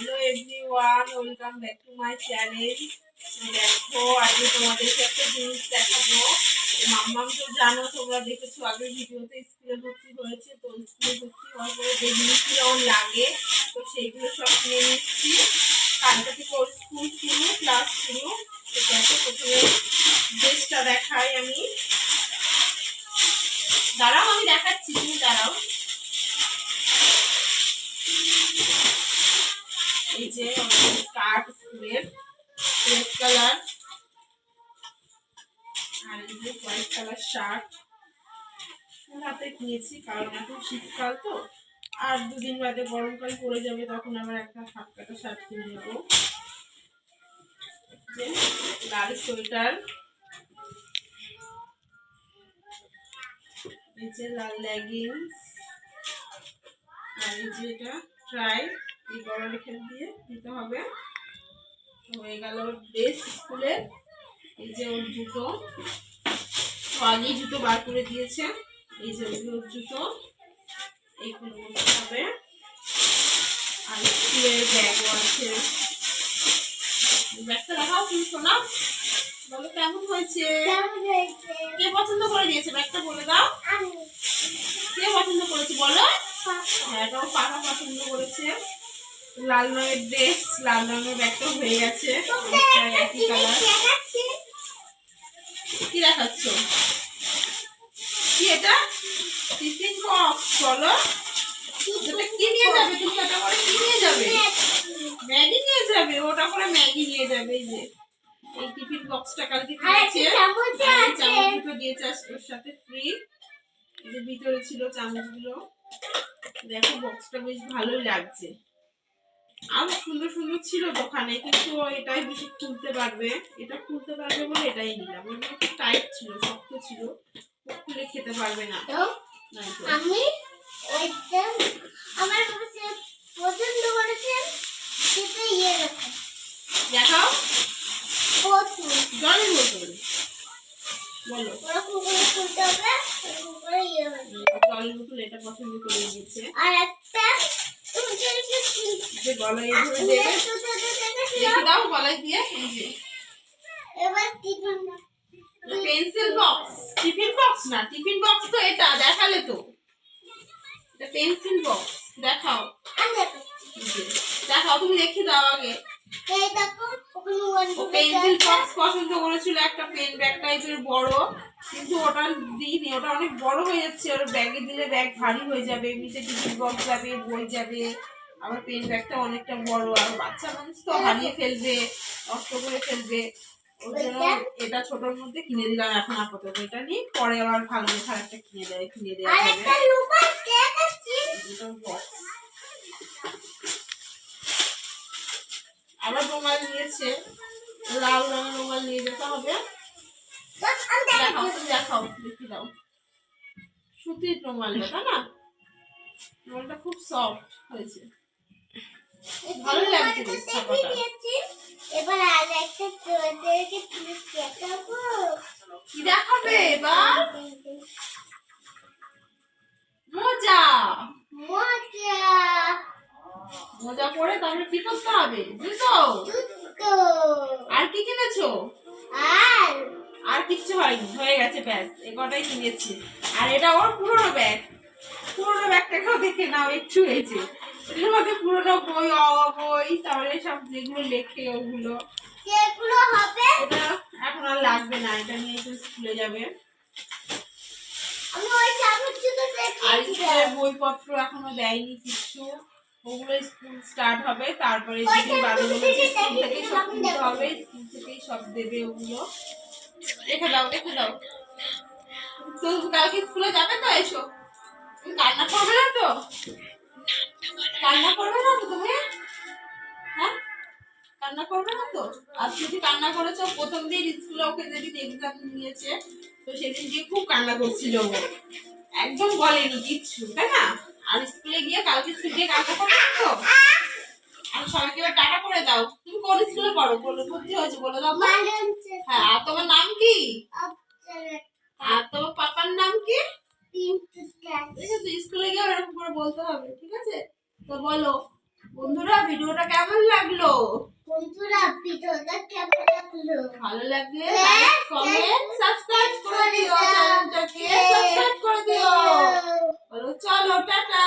Hello everyone welcome back to my channel দেখো আজকে তোমাদেরকে একটা জিনিস দেখাবো। মাম্মাম তো জানো, তোমরা দেখেছ আগের ভিডিওতে স্কুলে ভর্তি হয়েছে, তো স্কুলে ভর্তি হওয়ার পরে যে জিনিসগুলো ওর লাগে, তো সেইগুলো সব কিনে নিচ্ছি। কালকে থেকে ওর স্কুল শুরু ক্লাস শুরু। তো দেখো, প্রথমে ড্রেসটা দেখাই আমি। দাঁড়াও, আমি দেখাচ্ছি, তুমি দাঁড়াও। এই যে স্কার্ট স্কুলের রেড কালার আর এই যে হোয়াইট কালার শার্ট হাতে কিনেছি কারণ এখন শীতকাল তো। আর দুদিন বাদে গরমকাল পড়ে যাবে, তখন আবার একটা হাত কাটা শার্ট কিনে নেব। লাল সোয়েটার। যে লাল লেগিংস আর এই যে এটা ট্রাই এই দিয়ে দিতে হবে। হয়ে গেল ওর ড্রেস স্কুলের এই যে ওর জুতো। তো আগেই জুতো বার করে দিয়েছে। এই যে ওর জুতো। এইগুলো করতে হবে। আর স্কুলের ব্যাগও আছে। ব্যাগটা দেখাও তুমি শোনা বলো কেমন হয়েছে? কে পছন্দ করে দিয়েছে? ব্যাগটা বলে দাও। কে পছন্দ করেছে? বলো। হ্যাঁ এটাও পাকা পছন্দ করেছে। লাল রঙের ড্রেস লাল রঙের ব্যাগটা হয়ে গেছে। একই কালার কি দেখাচ্ছ? কি এটা? টিফিন বক্স বলো। এটা কি নিয়ে যাবে? তুমি ওটা করে কি নিয়ে যাবে? ম্যাগি নিয়ে যাবে? ওটা করে ম্যাগি নিয়ে যাবে এই যে। এই টিফিন বক্সটা কালকে দিয়েছে চামচ দুটো দিয়েছে আজ- ওর সাথে ফ্রি এই যে ভিতরে ছিল চামচগুলো। দেখো বক্সটা বেশ ভালোই লাগছে। আরও সুন্দর সুন্দর ছিল দোকানে কিন্তু এটাই বেশি খুলতে পারবে। এটা খুলতে পারবে বলে এটাই নিলাম। এমনি একটু টাইট ছিল শক্ত ছিল। খুলে খেতে পারবে না। আমি আমার পছন্দ করেছেন সেটা ইয়ে দেখাও। জলের বোতল। বলো। ইয়ে জলের বোতল এটা পছন্দ করে নিয়েছে আর একটা যে গলায় এইভাবে দেবে। রেখে দাও গলায় দিয়ে পেন্সিল বক্স। টিফিন বক্স না টিফিন বক্স তো এটা দেখালে তো। এটা পেন্সিল বক্স দেখাও। দেখাও তুমি দেখে দাও আগে। পেন্সিল বক্স পছন্দ করেছিল একটা পেন ব্যাগ টাইপের বড় কিন্তু ওটা দিইনি ওটা অনেক বড় হয়ে যাচ্ছে ওর ব্যাগে দিলে ব্যাগ ভারী হয়ে যাবে এমনিতে টিফিন বক্স যাবে বই যাবে। আবার পেন ব্যাগটা অনেকটা বড় আর বাচ্চা মানুষ তো হারিয়ে ফেলবে নষ্ট করে ফেলবে। ওর জন্য এটা ছোটর মধ্যে কিনে দিলাম এখন আপাতত এটা নিয়ে পরে আবার ভালো দেখে একটা কিনে দেয় কিনে box। আবার রুমাল নিয়েছে লাল রঙের রুমাল নিয়ে যেতে হবে। দেখাও দেখাও দেখি দাও। সুতির রুমালটা তাই না? রুমালটা খুব সফট হয়েছে। ভালো লাগছে বেশ ছাপাটা। এবার আর একটা তোদেরকে দেখাবো। কি দেখাবে এবার? মোজা। মজা। মোজা পরে তাহলে কি করতে হবে জুতো জুতো আর কি কিনেছো? আর। আর কিচ্ছু হয়নি হয়ে গেছে ব্যাস এ কটাই কিনেছি। আর এটা ওর পুরোনো ব্যাগ পুরোনো ব্যাগটাকেও দেখে নাও একটু হয়েছে মধ্যে পুরোনো বই অ বই তাহলে সব যেগুলো লেখে ওগুলো। হবে? এটা এখন আর লাগবে না এটা নিয়ে তো স্কুলে যাবে। আমি ওই চামচ জুতো আর দেখেছি বইপত্র এখনও দেয়নি কিছু ওগুলো স্কুল স্টার্ট হবে তারপরে স্কুল থেকেই সব কিনতে হবে স্কুল থেকেই সব দেবে ওগুলো। রেখে দাও রেখে দাও। তো কালকে স্কুলে যাবে তো এসো? কান্না করবে না তো? কান্না করবে না তো তুমি? হ্যাঁ? কান্না করবে না তো? আর যদি কান্না করেছ প্রথম দিন স্কুলে ওকে যেদিন এক্সাম নিয়েছে তো সেদিন গিয়ে খুব কান্না করছিল ও। একদম বলেনি কিচ্ছু তাই না? আর স্কুলে গিয়ে কালকে স্কুলে গিয়ে কান্না করবে না তো? আর সবাইকে এবার টাটা করে দাও। তুমি কোন স্কুলে পড়ো? ভর্তি হয়েছে বলে দাও হ্যাঁ ভিডিওটা কেমন লাগল? বন্ধুরা ভিডিওটা কেমন লাগল? ভালো লাগলে লাইক কমেন্ট সাবস্ক্রাইব করে দিও চ্যানেলটাকে সাবস্ক্রাইব করে দিও। বলো চলো টাটা।